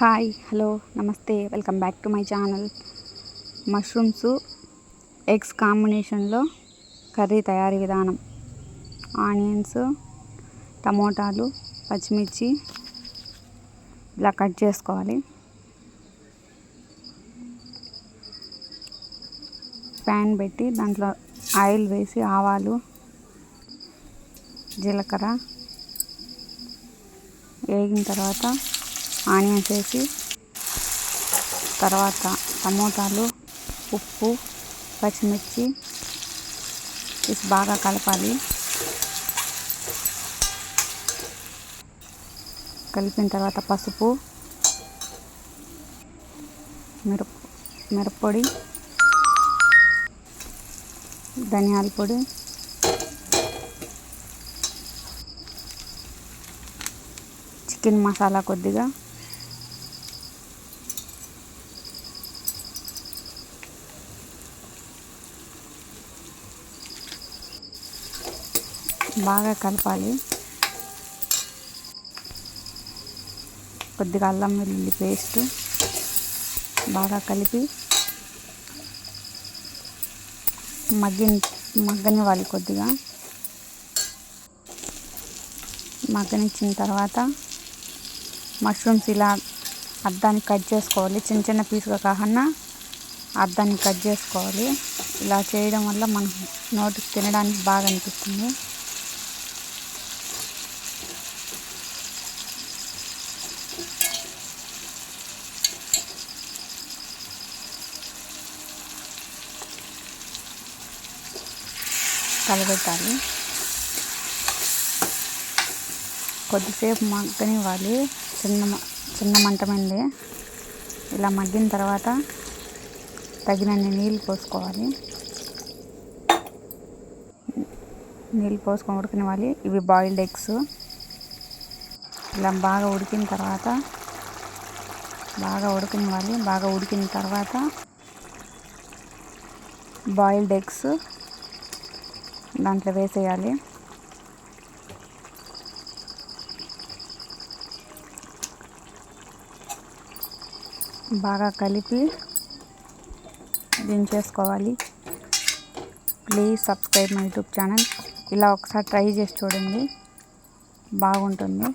Hi hello నమస్తే welcome back to my channel. Mushrooms eggs కాంబినేషన్లో curry తయారీ విధానం. ఆనియన్స్ టమోటాలు పచ్చిమిర్చి ఇలా కట్ చేసుకోవాలి. ప్యాన్ పెట్టి దాంట్లో ఆయిల్ వేసి ఆవాలు జీలకర్ర వేగిన తర్వాత ఆనియన్స్ వేసి తర్వాత టమోటాలు ఉప్పు పచ్చిమిర్చి వేసి బాగా కలపాలి. కలిపిన తర్వాత పసుపు మిరప మిరప్పొడి ధనియాల పొడి చికెన్ మసాలా కొద్దిగా బాగా కలపాలి. కొద్దిగా అల్లం వెల్లుల్లి పేస్ట్ బాగా కలిపి మగ్గి మగ్గనివ్వాలి కొద్దిగా. మగ్గనిచ్చిన తర్వాత మష్రూమ్స్ ఇలా అద్దాన్ని కట్ చేసుకోవాలి. చిన్న చిన్న పీసుగా కాకుండా అద్దాన్ని కట్ చేసుకోవాలి. ఇలా చేయడం వల్ల మనం నోటికి తినడానికి బాగా అనిపిస్తుంది. కలబెట్టాలి. కొద్దిసేపు మగ్గనివ్వాలి. చిన్న చిన్న మంట ఇలా మగ్గిన తర్వాత తగినన్ని నీళ్ళు పోసుకోవాలి. నీళ్ళు పోసుకొని ఉడకనివ్వాలి. ఇవి బాయిల్డ్ ఎగ్స్ ఇలా బాగా ఉడికిన తర్వాత బాగా ఉడికినివ్వాలి. బాగా ఉడికిన తర్వాత బాయిల్డ్ ఎగ్స్ దాంట్లో వేసేయాలి. బాగా కలిపి దించేసుకోవాలి please subscribe my YouTube channel. ఇలా ఒకసారి ట్రై చేసి చూడండి. బాగుంటుంది.